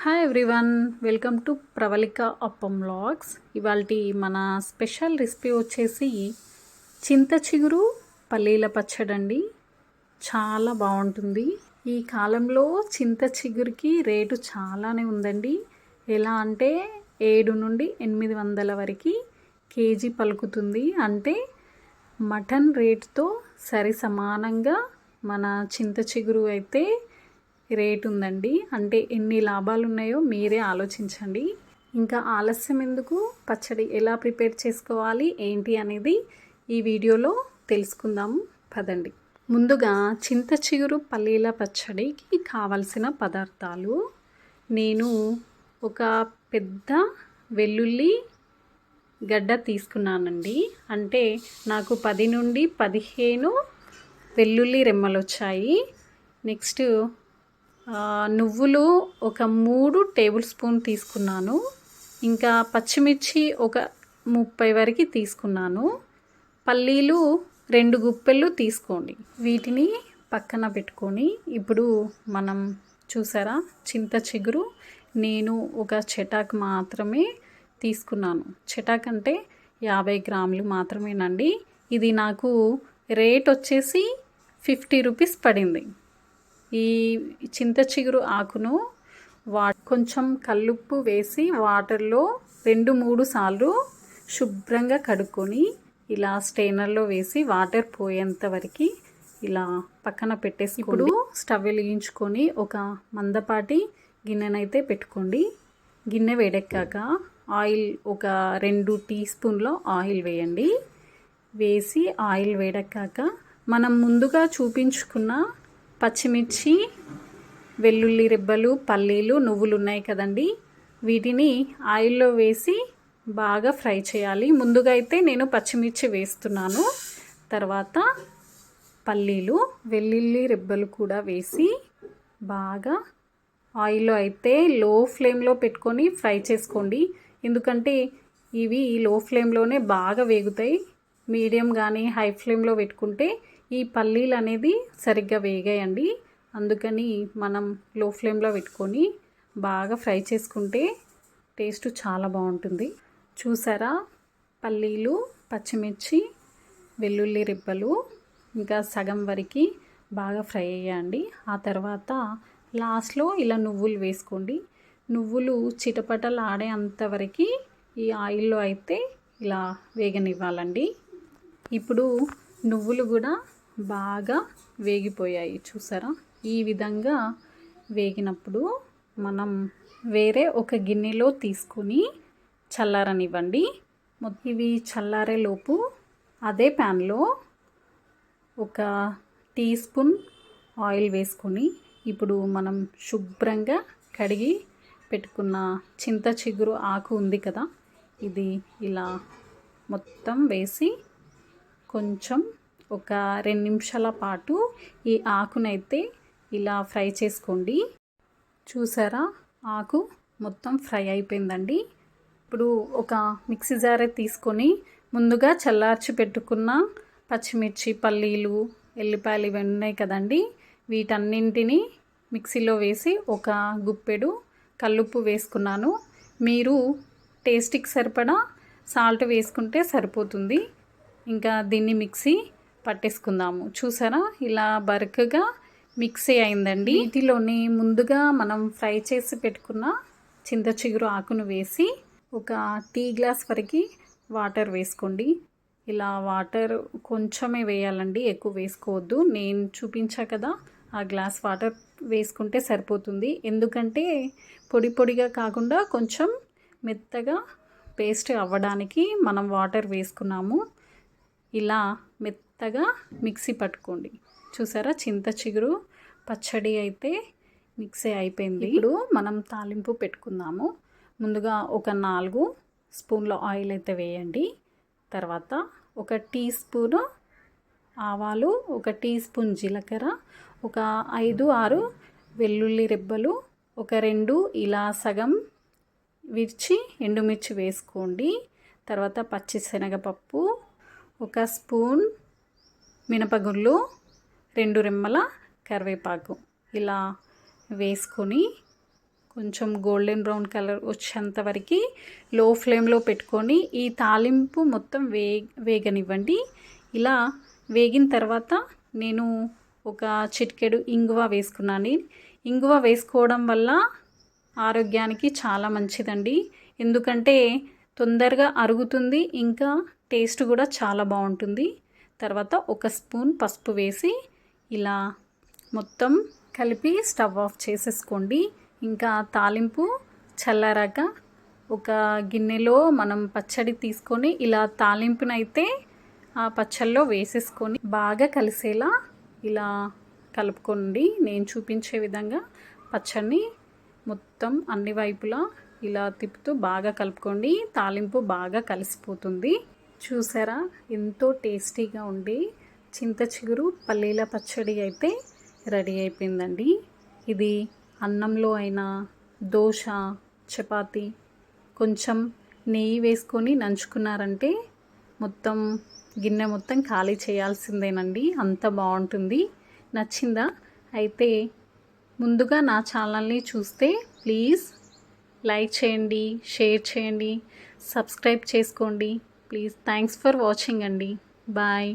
Hi everyone welcome to Pravalika appam vlogs ఇవాళ మన special recipe వచ్చేసి చింత చిగురు పల్లీల పచ్చడండి. చాలా బాగుంటుంది. ఈ కాలంలో చింత చిగురికి రేటు చాలానే ఉందండి. ఎలా అంటే ఏడు నుండి ఎనిమిది వందల వరకు కేజీ పలుకుతుంది. అంటే మటన్ రేటుతో సరి సమానంగా మన చింత చిగురు అయితే రేట్ ఉందండి అంటే ఎన్ని లాభాలు ఉన్నాయో మీరే ఆలోచించండి. ఇంకా ఆలస్యం ఎందుకు? పచ్చడి ఎలా ప్రిపేర్ చేసుకోవాలి? ఏంటి అనేది ఈ వీడియోలో తెలుసుకుందాము పదండి. ముందుగా చింత చిగురు పల్లీల పచ్చడికి కావలసిన పదార్థాలు. నేను ఒక పెద్ద వెల్లుల్లి గడ్డ తీసుకున్నానండి. అంటే నాకు పది నుండి పదిహేను వెల్లుల్లి రెమ్మలు వచ్చాయి నెక్స్ట్ నువ్వులు ఒక మూడు టేబుల్ స్పూన్ తీసుకున్నాను. ఇంకా పచ్చిమిర్చి ఒక ముప్పై వరకు తీసుకున్నాను. పల్లీలు రెండు గుప్పెళ్ళు తీసుకోండి. వీటిని పక్కన పెట్టుకొని ఇప్పుడు మనం చూసారా? చింత చిగురు నేను ఒక చెటాక్ మాత్రమే తీసుకున్నాను. చెటాక్ అంటే యాభై గ్రాములు మాత్రమేనండి. ఇది నాకు రేట్ వచ్చేసి ఫిఫ్టీ రూపీస్ పడింది. ఈ చింత చిగురు ఆకును వా కొంచెం కల్లుప్పు వేసి వాటర్లో రెండు మూడు సార్లు శుభ్రంగా కడుక్కొని ఇలా స్టెయినర్లో వేసి వాటర్ పోయేంత వరకు ఇలా పక్కన పెట్టేసి ఇప్పుడు స్టవ్ వెలిగించుకొని ఒక మందపాటి గిన్నెనైతే పెట్టుకోండి. గిన్నె వేడెక్కాక ఆయిల్ ఒక రెండు టీ స్పూన్లో ఆయిల్ వేయండి. వేసి ఆయిల్ వేడెక్కాక మనం ముందుగా చూపించుకున్న పచ్చిమిర్చి వెల్లుల్లి రెబ్బలు పల్లీలు నువ్వులు ఉన్నాయి కదండి. వీటిని ఆయిల్లో వేసి బాగా ఫ్రై చేయాలి. ముందుగా అయితే నేను పచ్చిమిర్చి వేస్తున్నాను. తర్వాత పల్లీలు వెల్లుల్లి రెబ్బలు కూడా వేసి బాగా ఆయిల్లో అయితే లో ఫ్లేమ్లో పెట్టుకొని ఫ్రై చేసుకోండి. ఎందుకంటే ఇవి లో ఫ్లేమ్లోనే బాగా వేగుతాయి. మీడియం కానీ హై ఫ్లేమ్లో పెట్టుకుంటే ఈ పల్లీలు అనేది సరిగ్గా వేగాయండి. అందుకని మనం లో ఫ్లేమ్లో పెట్టుకొని బాగా ఫ్రై చేసుకుంటే టేస్ట్ చాలా బాగుంటుంది. చూసారా? పల్లీలు పచ్చిమిర్చి వెల్లుల్లి రిబ్బలు ఇంకా సగం వరకు బాగా ఫ్రై అయ్యండి ఆ తర్వాత లాస్ట్లో ఇలా నువ్వులు వేసుకోండి. నువ్వులు చిటపటలు ఆడే అంతవరకు ఈ ఆయిల్లో అయితే ఇలా వేగనివ్వాలండి. ఇప్పుడు నువ్వులు కూడా బాగా వేగిపోయాయి చూసారా? ఈ విధంగా వేగినప్పుడు మనం వేరే ఒక గిన్నెలో తీసుకొని చల్లారనివ్వండి. ఇవి చల్లారేలోపు అదే ప్యాన్లో ఒక టీ స్పూన్ ఆయిల్ వేసుకొని ఇప్పుడు మనం శుభ్రంగా కడిగి పెట్టుకున్న చింత చిగురు ఆకు ఉంది కదా ఇది ఇలా మొత్తం వేసి కొంచెం ఒక రెండు నిమిషాల పాటు ఈ ఆకునైతే ఇలా ఫ్రై చేసుకోండి. చూసారా? ఆకు మొత్తం ఫ్రై అయిపోయిందండి. ఇప్పుడు ఒక మిక్సీ జారే తీసుకొని ముందుగా చల్లార్చి పెట్టుకున్న పచ్చిమిర్చి పల్లీలు ఎల్లిపాయలు ఇవి ఉన్నాయి కదండి. వీటన్నింటినీ మిక్సీలో వేసి ఒక గుప్పెడు కల్లుప్పు వేసుకున్నాను. మీరు టేస్ట్కి సరిపడా సాల్ట్ వేసుకుంటే సరిపోతుంది. ఇంకా దీన్ని మిక్సీ పట్టేసుకుందాము. చూసారా? ఇలా బరకగా మిక్సీ అయిందండి. వీటిలోని ముందుగా మనం ఫ్రై చేసి పెట్టుకున్న చింత చిగురు ఆకును వేసి ఒక టీ గ్లాస్ వరకు వాటర్ వేసుకోండి. ఇలా వాటర్ కొంచెమే వేయాలండి. ఎక్కువ వేసుకోవద్దు. నేను చూపించా కదా ఆ గ్లాస్ వాటర్ వేసుకుంటే సరిపోతుంది. ఎందుకంటే పొడి పొడిగా కాకుండా కొంచెం మెత్తగా పేస్ట్ అవ్వడానికి మనం వాటర్ వేసుకున్నాము. ఇలా మెత్తగా మిక్సీ పట్టుకోండి. చూసారా? చింత చిగురు పచ్చడి అయితే మిక్సీ అయిపోయింది. ఇప్పుడు మనం తాలింపు పెట్టుకుందాము. ముందుగా ఒక నాలుగు స్పూన్ల ఆయిల్ అయితే వేయండి. తర్వాత ఒక టీ స్పూను ఆవాలు ఒక టీ స్పూన్ జీలకర్ర ఒక ఐదు ఆరు వెల్లుల్లి రెబ్బలు ఒక రెండు ఇలా సగం విరిచి ఎండుమిర్చి వేసుకోండి. తర్వాత పచ్చిశనగపప్పు ఒక స్పూన్ మినపగుళ్ళు రెండు రెమ్మల కరివేపాకు. ఇలా వేసుకొని కొంచెం గోల్డెన్ బ్రౌన్ కలర్ వచ్చేంత వరకు లో ఫ్లేమ్లో పెట్టుకొని ఈ తాలింపు మొత్తం వే వేగనివ్వండి. ఇలా వేగిన తర్వాత నేను ఒక చిటికెడు ఇంగువ వేసుకున్నాను. ఇంగువ వేసుకోవడం వల్ల ఆరోగ్యానికి చాలా మంచిదండి. ఎందుకంటే తొందరగా అరుగుతుంది ఇంకా టేస్ట్ కూడా చాలా బాగుంటుంది. తర్వాత ఒక స్పూన్ పసుపు వేసి ఇలా మొత్తం కలిపి స్టవ్ ఆఫ్ చేసేసుకోండి. ఇంకా తాలింపు చల్లారాక ఒక గిన్నెలో మనం పచ్చడి తీసుకొని ఇలా తాలింపునైతే ఆ పచ్చళ్ళలో వేసేసుకొని బాగా కలిసేలా ఇలా కలుపుకోండి. నేను చూపించే విధంగా పచ్చడిని మొత్తం అన్ని వైపులా ఇలా తిప్పుతూ బాగా కలుపుకోండి. తాలింపు బాగా కలిసిపోతుంది. చూసారా? ఎంతో టేస్టీగా ఉండి చింత చిగురు పల్లీల పచ్చడి అయితే రెడీ అయిపోయిందండి. ఇది అన్నంలో అయినా దోశ చపాతి కొంచెం నెయ్యి వేసుకొని నంచుకున్నారంటే మొత్తం గిన్నె మొత్తం ఖాళీ చేయాల్సిందేనండి. అంత బాగుంటుంది. నచ్చిందా? అయితే ముందుగా నా ఛానల్ని చూస్తే ప్లీజ్ లైక్ చేయండి షేర్ చేయండి సబ్స్క్రైబ్ చేసుకోండి. ప్లీజ్. థ్యాంక్స్ ఫర్ వాచింగ్ అండి. బాయ్.